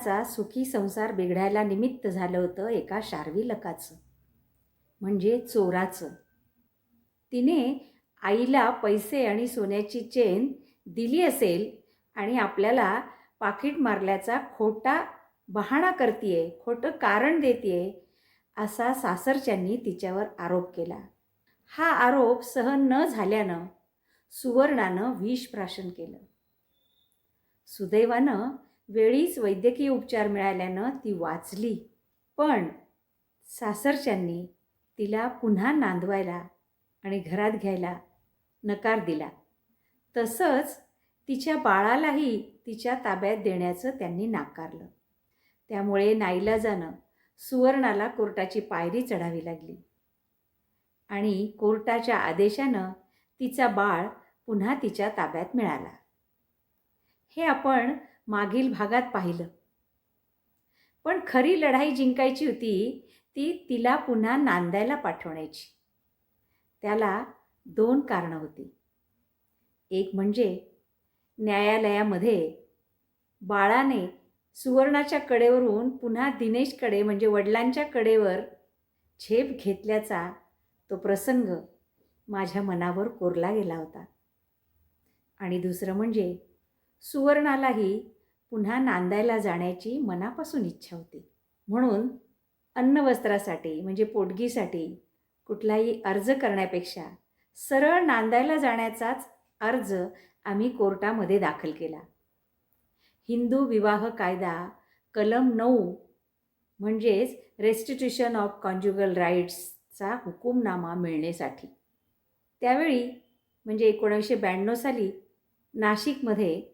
मुलाचा सुखी संसार बिघडायला निमित्त झालं होतं एका शार्विलकाचं म्हणजे चोराचं. तिने आईला पैसे आणि सोन्याची चेन दिली असेल आणि आपल्याला पाकिट मारल्याचा खोटा बहाणा करतीये खोटं कारण देतीये असा सासरच्यांनी तिच्यावर आरोप केला. हा आरोप सहन न झाल्यानं सुवर्णानं विष प्राशन केलं. सुदैवानं वेळीच वैद्यकीय उपचार मिळाल्यानं ती वाचली. पण सासरच्यांनी तिला पुन्हा नांदवायला आणि घरात घ्यायला नकार दिला. तसंच तिच्या बाळालाही तिच्या ताब्यात देण्याचं त्यांनी नाकारलं. त्यामुळे नाईलाजानं सुवर्णाला कोर्टाची पायरी चढावी लागली. आणि कोर्टाच्या आदेशानं तिचा बाळ पुन्हा तिच्या ताब्यात मिळाला. हे आपण मागील भागात पाहिलं. पण खरी लढाई जिंकायची होती ती तिला पुन्हा नांदायला पाठवण्याची. त्याला दोन कारणं होती. एक म्हणजे न्यायालयामध्ये बाळाने सुवर्णाच्या कडेवरून पुन्हा दिनेशकडे म्हणजे वडिलांच्या कडेवर झेप घेतल्याचा तो प्रसंग माझ्या मनावर कोरला गेला होता. आणि दुसरं म्हणजे सुवर्णालाही पुन्हा नांदायला जाण्याची मनापासून इच्छा होती. म्हणून अन्नवस्त्रासाठी म्हणजे पोटगीसाठी कुठलाही अर्ज करण्यापेक्षा सरळ नांदायला जाण्याचाच अर्ज आम्ही कोर्टामध्ये दाखल केला. हिंदू विवाह कायदा कलम नऊ म्हणजेच रेस्टिट्यूशन ऑफ कॉन्ज्युगल राईट्सचा हुकूमनामा मिळण्यासाठी. त्यावेळी म्हणजे एकोणीसशे ब्याण्णव साली नाशिकमध्ये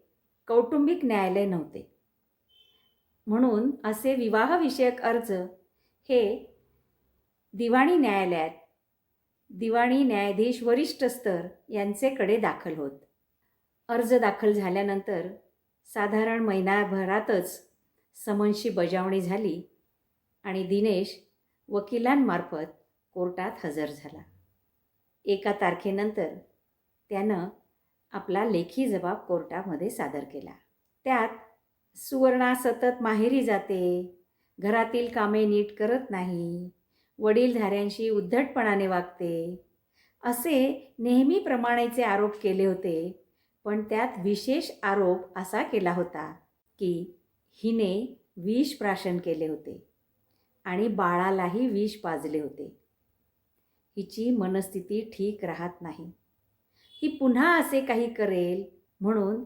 कौटुंबिक न्यायालय नव्हते. म्हणून असे विवाहविषयक अर्ज हे दिवाणी न्यायालयात दिवाणी न्यायाधीश वरिष्ठ स्तर यांचेकडे दाखल होत. अर्ज दाखल झाल्यानंतर साधारण महिनाभरातच समन्सची बजावणी झाली आणि दिनेश वकिलांमार्फत कोर्टात हजर झाला. एका तारखेनंतर त्यानं आपला लेखी जबाब कोर्टामध्ये सादर केला. त्यात सुवर्णा सतत माहेरी जाते घरातील कामे नीट करत नाही वडीलधाऱ्यांशी उद्धटपणाने वागते. असे नेहमीप्रमाणेचे आरोप केले होते पण त्यात विशेष आरोप असा केला होता की हिने विष प्राशन केले होते आणि बाळालाही विष पाजले होते. हिची मनस्थिती ठीक राहत नाही. ही पुन्हा असे काही करेल म्हणून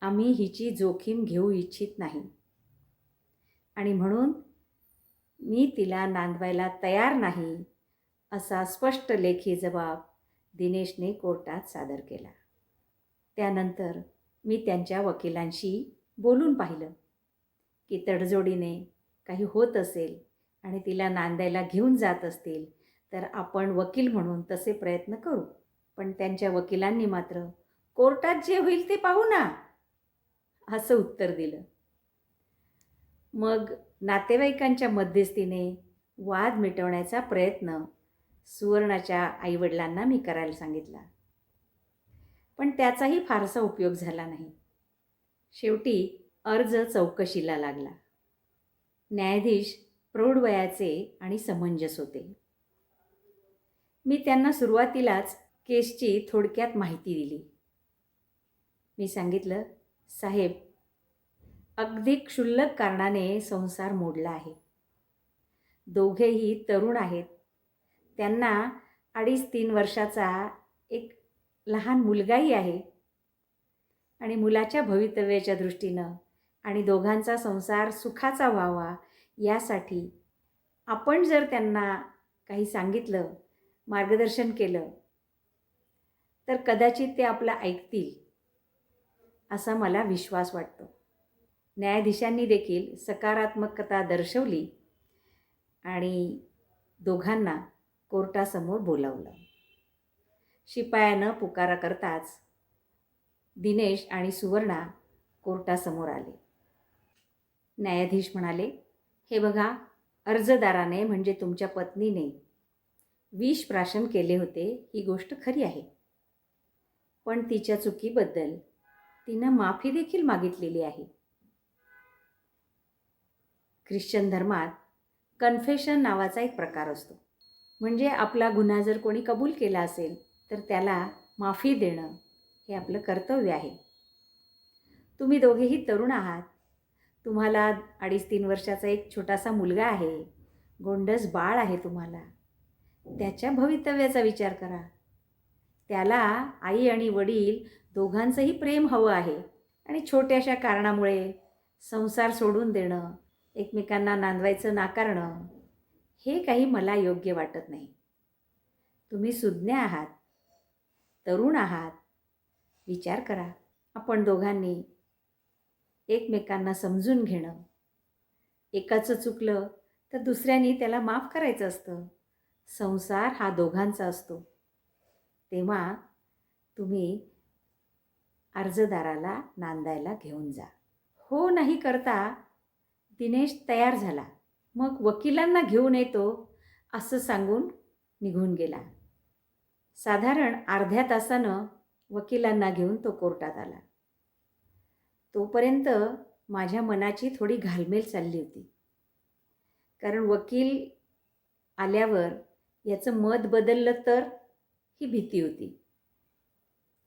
आम्ही हिची जोखीम घेऊ इच्छित नाही. आणि म्हणून मी तिला नांदवायला तयार नाही असा स्पष्ट लेखी जबाब दिनेशने कोर्टात सादर केला. त्यानंतर मी त्यांच्या वकिलांशी बोलून पाहिलं की तडजोडीने काही होत असेल आणि तिला नांदायला घेऊन जात असतील तर आपण वकील म्हणून तसे प्रयत्न करू. पण त्यांच्या वकिलांनी मात्र कोर्टात जे होईल ते पाहू ना असं उत्तर दिलं. मग नातेवाईकांच्या मध्यस्थीने वाद मिटवण्याचा प्रयत्न सुवर्णाच्या आईवडिलांना मी करायला सांगितला. पण त्याचाही फारसा उपयोग झाला नाही. शेवटी अर्ज चौकशीला लागला. न्यायाधीश प्रौढ वयाचे आणि समंजस होते. मी त्यांना सुरुवातीलाच केसची थोडक्यात माहिती दिली. मी सांगितलं साहेब अगदी क्षुल्लक कारणाने संसार मोडला आहे. दोघेही तरुण आहेत. त्यांना अडीच तीन वर्षाचा एक लहान मुलगाही आहे. आणि मुलाच्या भवितव्याच्या दृष्टीनं आणि दोघांचा संसार सुखाचा व्हावा यासाठी आपण जर त्यांना काही सांगितलं मार्गदर्शन केलं तर कदाचित ते आपलं ऐकतील असा मला विश्वास वाटतो. न्यायाधीशांनी देखील सकारात्मकता दर्शवली आणि दोघांना कोर्टासमोर बोलावलं. शिपायानं पुकारा करताच दिनेश आणि सुवर्णा कोर्टासमोर आले. न्यायाधीश म्हणाले हे बघा अर्जदाराने म्हणजे तुमच्या पत्नीने विष प्राशन केले होते ही गोष्ट खरी आहे. पण तिच्या चुकीबद्दल तिनं माफी देखील मागितलेली आहे. ख्रिश्चन धर्मात कन्फेशन नावाचा एक प्रकार असतो. म्हणजे आपला गुन्हा जर कोणी कबूल केला असेल तर त्याला माफी देणं हे आपलं कर्तव्य आहे. तुम्ही दोघेही तरुण आहात. तुम्हाला अडीच तीन वर्षाचा एक छोटासा मुलगा आहे. गोंडस बाळ आहे तुम्हाला. त्याच्या भवितव्याचा विचार करा. त्याला आई आणि वडील दोघांचंही प्रेम हवं आहे आणि छोट्याशा कारणामुळे संसार सोडून देणं एकमेकांना नांदवायचं नाकारणं हे काही मला योग्य वाटत नाही. तुम्ही सुज्ञा आहात तरुण आहात. विचार करा आपण दोघांनी एकमेकांना समजून घेणं. एकाचं चुकलं तर दुसऱ्यांनी त्याला माफ करायचं असतं. संसार हा दोघांचा असतो. तेव्हा तुम्ही अर्जदाराला नांदायला घेऊन जा. हो नाही करता दिनेश तयार झाला. मग वकिलांना घेऊन येतो असं सांगून निघून गेला. साधारण अर्ध्या तासानं वकिलांना घेऊन तो कोर्टात आला. तोपर्यंत माझ्या मनाची थोडी घालमेल चालली होती. कारण वकील आल्यावर याचं मत बदललं तर ही भीती होती.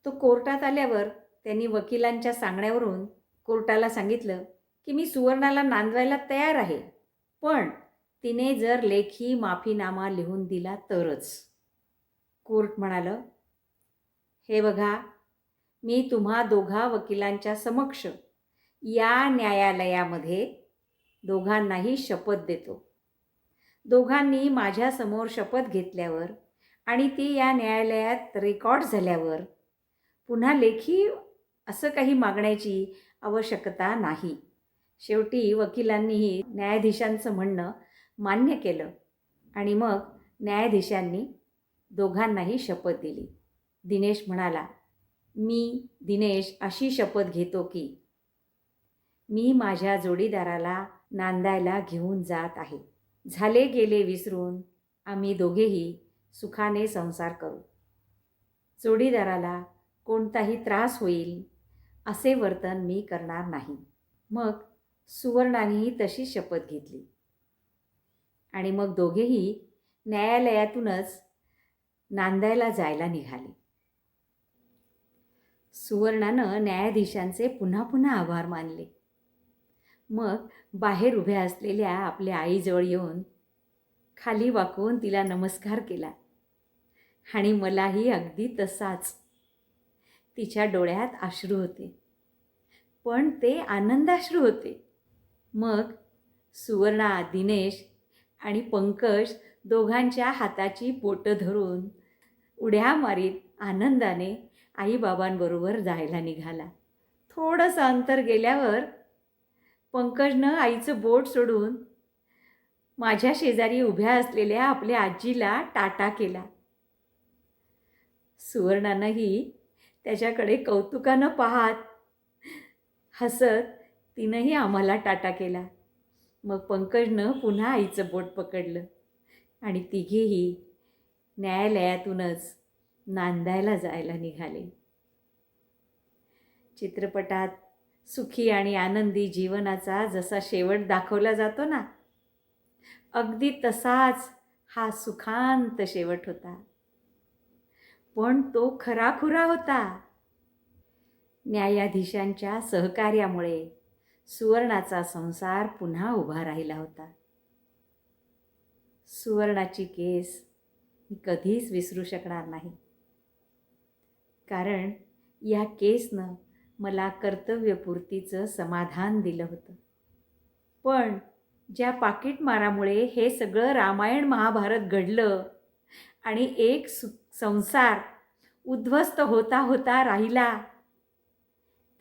तो कोर्टात आल्यावर त्यांनी वकिलांच्या सांगण्यावरून कोर्टाला सांगितलं की मी सुवर्णाला नांदवायला तयार आहे पण तिने जर लेखी माफीनामा लिहून दिला तरच. कोर्ट म्हणालं हे बघा मी तुम्हा दोघा वकिलांच्या समक्ष या न्यायालयामध्ये दोघांनाही शपथ देतो. दोघांनी माझ्यासमोर शपथ घेतल्यावर आणि ती या न्यायालयात रेकॉर्ड झाल्यावर पुन्हा लेखी असं काही मागण्याची आवश्यकता नाही. शेवटी वकिलांनीही न्यायाधीशांचं म्हणणं मान्य केलं आणि मग न्यायाधीशांनी दोघांनाही शपथ दिली. दिनेश म्हणाला मी दिनेश अशी शपथ घेतो की मी माझ्या जोडीदाराला नांदायला घेऊन जात आहे. झाले गेले विसरून आम्ही दोघेही सुखाने संसार करू. जोडीदाराला कोणताही त्रास होईल असे वर्तन मी करणार नाही. मग सुवर्णानेही तशी शपथ घेतली. आणि मग दोघेही न्यायालयातूनच नांदायला जायला निघाले. सुवर्णानं न्यायाधीशांचे पुन्हा पुन्हा आभार मानले. मग बाहेर उभ्या असलेल्या आपल्या आईजवळ येऊन खाली वाकवून तिला नमस्कार केला. आणि मलाही अगदी तसाच. तिच्या डोळ्यात अश्रू होते. पण ते आनंदाश्रू होते. मग सुवर्णा दिनेश आणि पंकज दोघांच्या हाताची बोटं धरून उड्या मारीत आनंदाने आईबाबांबरोबर जायला निघाला. थोडंसं अंतर गेल्यावर पंकजनं आईचं बोट सोडून माझ्या शेजारी उभ्या असलेल्या आपल्या आजीला टाटा केला. सुवर्णानंही त्याच्याकडे कौतुकानं पाहात हसत तिनंही आम्हाला टाटा केला. मग पंकजनं पुन्हा आईचं बोट पकडलं आणि तिघेही न्यायालयातूनच नांदायला जायला निघाले. चित्रपटात सुखी आणि आनंदी जीवनाचा जसा शेवट दाखवला जातो ना अगदी तसाच हा सुखांत शेवट होता. पण तो खराखुरा होता. न्यायाधीशांच्या सहकार्यामुळे सुवर्णाचा संसार पुन्हा उभा राहिला होता. सुवर्णाची केस मी कधीच विसरू शकणार नाही. कारण या केसनं मला कर्तव्यपूर्तीचं समाधान दिलं होतं. पण ज्या पाकिटमारामुळे हे सगळं रामायण महाभारत घडलं आणि एक सु संसार उद्ध्वस्त होता होता राहिला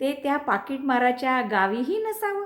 ते त्या पाकिटमाराच्या गावीही नसावं?